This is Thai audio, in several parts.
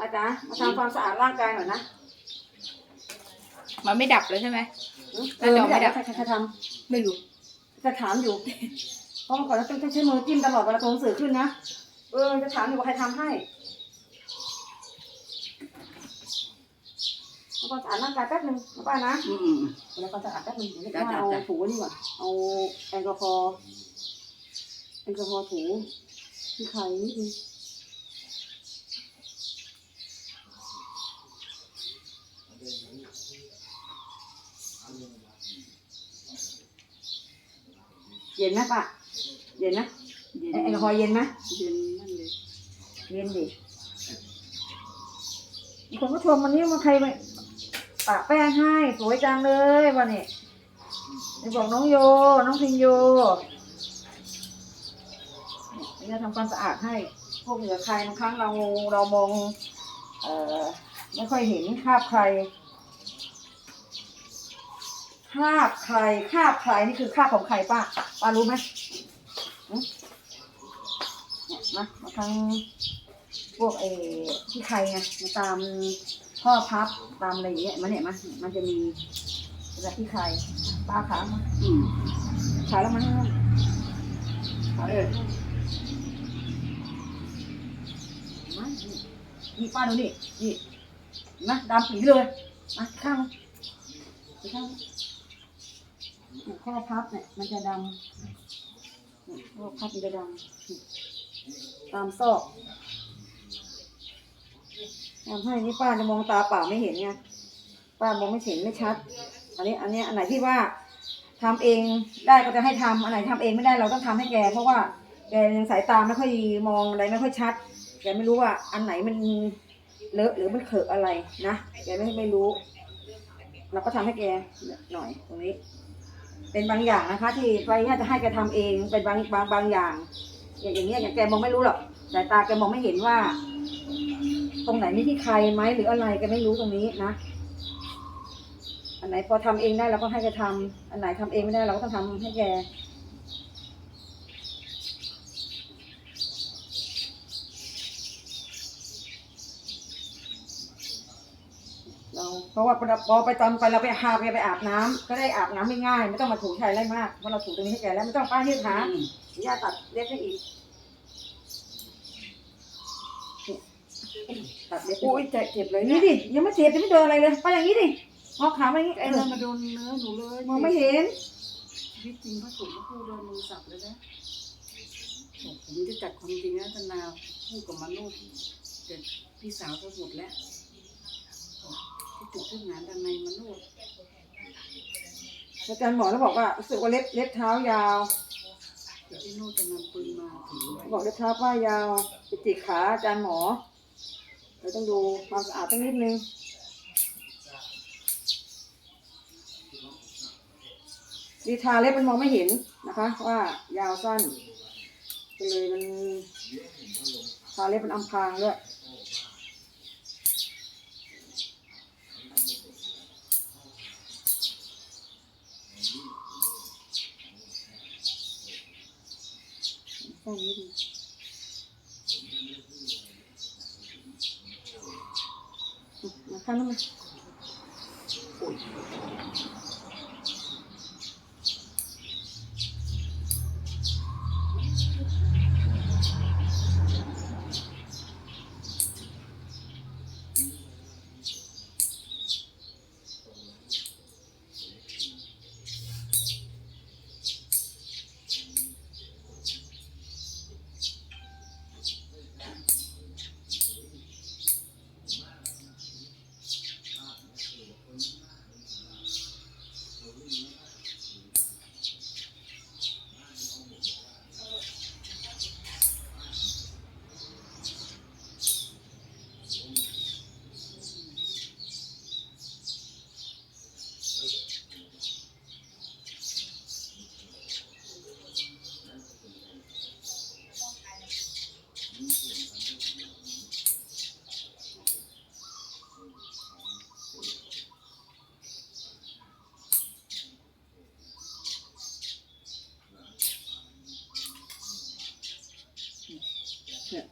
อาจารย์มาทำความสะอาดร่างกายหน่อยนะมันไม่ดับเลยใช่ไหม เออแล้วไม่เดี๋ได้ยวใครใครทไม่รู้ำจะถามอยู่ เพราะเมื่อก่อนเราต้องใช้มือจิ้มตลอดเวลาตัวหนังสือขึ้นนะ เออ จะถามอยู่ว่าใครทำให้ทำความสะอาดร่างกายแป๊บนึงนะป้านะอืมอืมเวลาความสะอาดแป๊บนึงเดี๋ยวจ้ะป้าจ้ะเอาจ้ะ ถูนี่ก่อนเอาแอลกอฮอล์แอลกอฮอล์ถูที่ไข่นิดนึง เย็นนะป้าเย็นนะเย็นแอลกอฮอล์เย็นไหมเย็นนั่นเลยเย็นดิมีคนก็ชมวันนี้มาใครไปปะแป้งให้สวยจังเลยวันนี้เดี๋ยวบอกน้องโย น้องพิงโยนี่จะทำความสะอาดให้ พวกเหลือใครบางครั้งเราเรามอง เอ่อไม่ค่อยเห็นคราบใคร คราบใครคราบใครนี่คือคราบของใครป้าป้ารู้ไหมนี่ยมาบางครั้งพวกเอที่ใครไงมาตามข้อพับตามอะไรอย่างเงี้ยมันเนี่ยมันมันจะมีเวลาที่ใครป้าขาอืมขาแล้วมันขาเออนี่ป้าดูนี่นี่นไหมดำปีเลยมาข้างมาไปข้าง ข้อพับเนี่ยมันจะดำเนี่ยข้อพับมันจะดำตามซอกทำให้นี่ป้าจะมองตาเปล่าไม่เห็นไงป้ามองไม่เห็นไม่ชัด อันนี้อันนี้อันไหนที่ว่าทำเองได้ก็จะให้ทำอันไหนทำเองไม่ได้เราต้องทำให้แก เพราะว่าแกยังสายตาไม่ค่อยมองอะไรไม่ค่อยชัดแกไม่รู้ว่าอันไหนมันเลอะหรือมันเขอะอะไรนะแกไม่ไม่รู้ เราก็ทำให้แกหน่อยตรงนี้ เป็นบางอย่างนะคะ ที่ไฟเนี่ยจะให้แกทำเองเป็นบางบางบางอย่าง อย่างอย่างเงี้ยอย่างแกมองไม่รู้หรอกสายตาแกมองไม่เห็นว่า ตรงไหนมีที่ใครไหมหรืออะไรแกไม่รู้ตรงนี้นะอันไหนพอทำเองได้เราก็ให้แกทำอันไหนทำเองไม่ได้เราก็ต้องทำให้แก เราเพราะว่าพอไปตอนไปเราไปหาไปไปอาบน้ำก็ได้อาบน้ำไม่ง่ายไม่ต้องมาถูใช้อะไรมากเพราะเราถูตรงนี้ให้แกแล้วไม่ต้องป้ายืดขาอืมย่าตัดเล็บให้อีกตัดเล็บให้โอ้ยอีกใจเจ็บเลยนี่เนี่ยดิยังไม่เจ็บยังไม่โดนอะไรเลยไปอย่างนี้ดิงอขาไปอย่างนี้ไอ้เอนั่อนมาโดนเนื้อหนูเลยมองไม่เห็นชีวิตจริงพระสงฆ์ก็พูดโดนมือสับเลยนะบอกผมจะจัดความจริงนะธนาพูดกับมาโนดแต่พี่สาวก็หมดแล้วที่ จุดที่งานด้านในมาโนดอาจารย์หมอแล้วบอกว่ารู้สึกว่าเล็บเล็บเท้ายาวแต่พี่นดจะนำปืนมาถือไว้บอกเล็บเท้าป้ายาวไปจิกขาอาจารย์หมอเราต้องดูความสะอาดตั้งนิดนึงดีทาเล็บมันมองไม่เห็นนะคะ ว่ายาวสั้นเลยมันทาเล็บมันอำพรางด้วย แ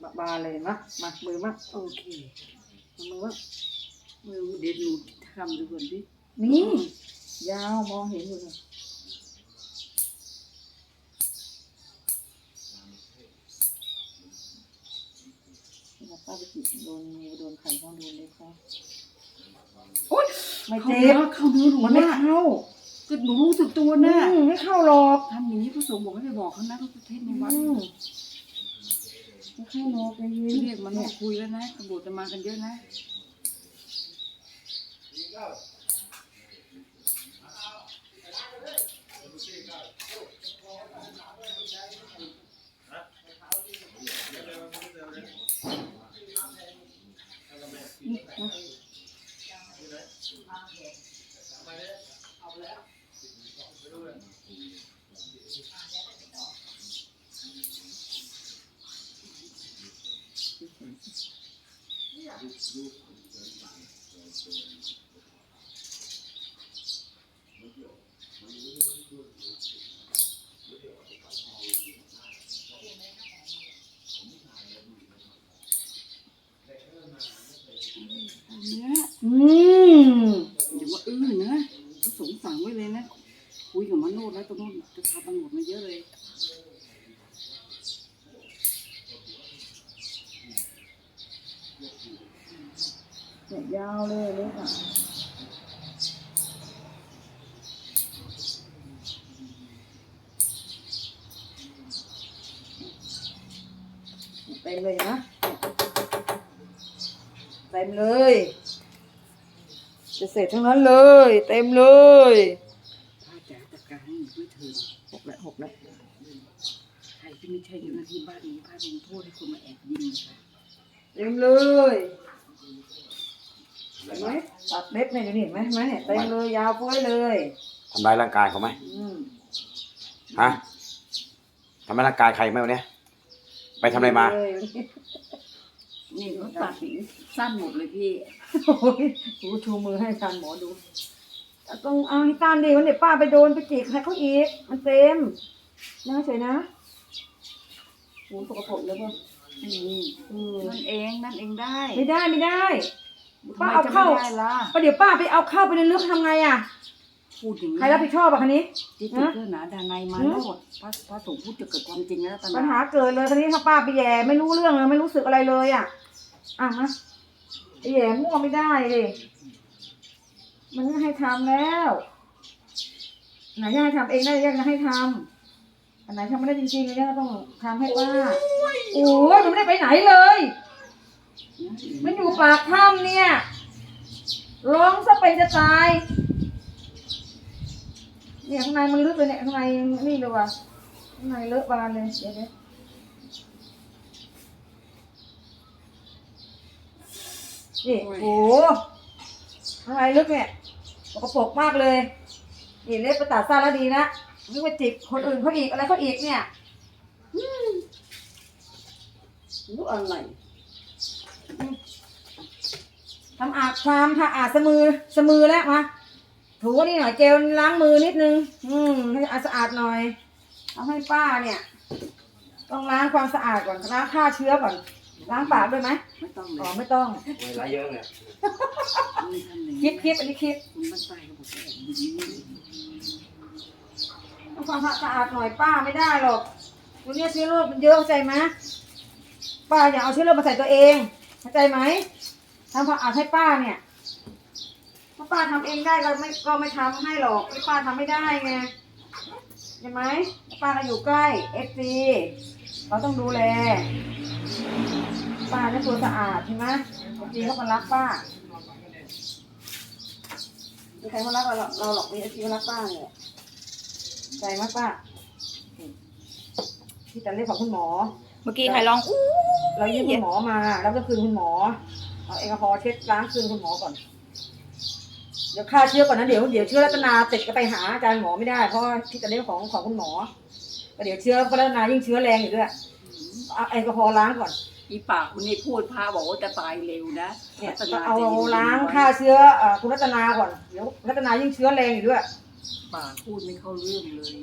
เนี่ยบาๆเลยเห็นไหมมามือมาโอเคทำมือว่ามือเดี๋ยวหนูทำดูก่อนดินี่ยาวมองเห็นอยู่เลยเวลาป้าไปจิบโดนงูโดนไข่เขาโดนเล็บเขาโอ๊ยไม่เข้าเจ็เนื้บอเข้าเนื้อหนูมันไม่ว่าเข้าก็หนูรู้สึกตัวนะอืมไม่เข้าหรอกทำอย่างนี้พระสงฆ์บอกให้ไปบอกเขานะพระเทศในวัด ข้าหรอกใจเย็นเรียกมันมาคุยแล้วนะตำรวจจะมากันเยอะนะ นี่นะอืม อย่ามาอื้อนะพระสงฆ์สั่งไว้เลยนะ คุยกับมโนดแล้ว ตรงนู้นจะพาตำรวจมาเยอะเลยเนี่ยยาวเลยเล็กอะเต็มเลยนะเต็มเลย จะเสร็จทั้งนั้นเลย เต็มเลย แล้วหกแล้วใครที่ไม่ใช่เจ้าหน้าที่บ้านนี้พระลงโทษให้คนมาแอบยิงนะคะเต็มเลยเห็นไหมตัดเล็บเนี่ยดูนี่เห็นไหมเห็นไหมเนี่ยเต็มเลยยาวฟ้อยเลยทำร้ายร่างกายเขาไหมอืมฮะทำร้ายร่างกายใครไหมวันเนี้ยไปทำอะไรมา เลยนี่เขาตัดสั้นหมดเลยพี่ โอ้ยกูชูมือให้อาจารย์หมอดู ต้องเอาให้ตานดีวันเดี๋ยวป้าไปโดนไปจีกใครเขาอีก มันเต็มนะเฉยนะหูสกปรกเลยป่ะอืมเออนั่นเองนั่นเองได้ไม่ได้ไม่ได้ทำป้าไมเอาจะเข้าไม่ได้ล่ะก็เดี๋ยวป้าไปเอาเข้าไปในลึกทำไงอะ พูดอย่างนี้ใครรับผิดชอบอะคันนี้ที่จุดเพื่อหนาดานายมาโนดพระพระสงฆ์พูดจะเกิดความจริงแล้วตอนปัญนั้นหาเกิดเลยคันนี้ถ้าป้าไปแย่ไม่รู้เรื่องเลยไม่รู้สึกอะไรเลยอะ อะมาไปแย่มั่วไม่ได้เลย มันไม่ให้ทำแล้วไหนจะให้ทำเองได้ยังจะให้ทำอันไหนทำไม่ได้จริงๆเนี่ยก็ต้องทำให้ป้าโอ้ยมันไม่ได้ไปไหนเลย มันอยู่ปากถ้ำเนี่ย ร้องซะเป็นจะตาย เนี่ยข้างในมันลึกเลยเนี่ยข้างในนี่เลยว่ะข้างในเลอะบานเลยเดี๋ยวเดี๋ยวนี่โอ้โหข้างในลึกเนี่ย สกปรกมากเลยนี่เล็บประตาดซ่านแล้วดีนะนึกว่าจิกคนอื่นเขาอีกอะไรเขาอีกเนี่ยอืมรู้อะไรอืมทำอาบความถ้าอาบสมือสมือแล้วมาถูนี่หน่อยเจลล้างมือนิดนึง อืมให้สะอาดหน่อย เอาให้ป้าเนี่ย ต้องล้างความสะอาดก่อนล้างฆ่าเชื้อก่อน ล้างปากด้วยไหมไม่ต้องเลอ๋อยไม่ต้องเวลาเยอะเนี่ยไม่ทำอย่างคินี้ดคิดอันนี้คิดคุณบ้านใต้เขาบอกจะแอบยิงนี่ต้องความสะอาดหน่อยป้าไม่ได้หรอกตัวเนี้ยเชื้อโรคมันเยอะเข้าใจไหมป้าอย่าเอาเชื้อโรคมาใส่ตัวเองเข้าใจไหมทำความสะอาดให้ป้าเนี่ยถ้าป้าทำเองได้ก็ไม่ก็ไม่ทำให้หรอกไม่ป้าทำไม่ได้ไงใช่ไหมป้าก็อยู่ใกล้เอฟซีเราต้องดูแล ป้าเนี่ยตัวสะอาดใช่ไหมเอฟซีเขาก็รักป้ามีใครเขารักเราเราหรอกมีเอฟซีเขารักป้าเนี่ยใจมากป้าที่จะเรียกของคุณหมอ เมื่อกี้ใครร้องอู้เรายื่นคุณหมอมา แล้วก็คืนคุณหมอเอาแอลกอฮอล์เช็ดล้างคืนคุณหมอก่อน เดี๋ยวฆ่าเชื้อก่อนนะเดี๋ยวเดี๋ยวเชื้อรัตนาติดก็ไปหาอาจารย์หมอไม่ได้เพราะว่าที่จะเรียกของของคุณหมอแต่เดี๋ยวเชื้อรัตนายิ่งเชื้อแรงอยู่ด้วยเอาแอลกอฮอล์ล้างก่อน อีปากคุณนี่พูดพระบอกว่าจะตายเร็วนะเนี่ยรัตนเอาจะยู่ล้างฆ่าเชื้อเอ่อคุณรัตนาก่อนเดี๋ยวรัตนายิ่งเชื้อแรงอยู่ด้วยปากพูดไม่เข้าเรื่องเลย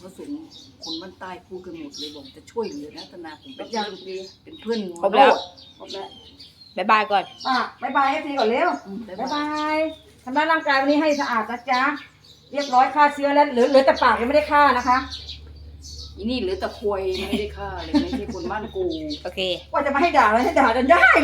พระสงฆ์คนบ้านใต้พูดกันหมดเลยบอกจะช่วยเหลือนะรัตนาผมแบเป็นบอเพื่ย่าองนดีเป็นเพื่อนครบแล้ว ครบแล้วบ๊ายบายก่อนป้าบายบายเอฟซีก่อนเร็วอืมบายบายทำร้ายร่างกายวันนี้ให้สะอาดนะจ๊ะเรียบร้อยฆ่าเชื้อแล้วเหลือเหลือแต่ปากยังไม่ได้ฆ่านะคะ อีนี่เหรือตะควยไม่ได้ฆ่าเลยไม่ใช่คนบ้านกู โอเค ว่าจะมาให้ด่าเลยให้ด่าจนได้เลย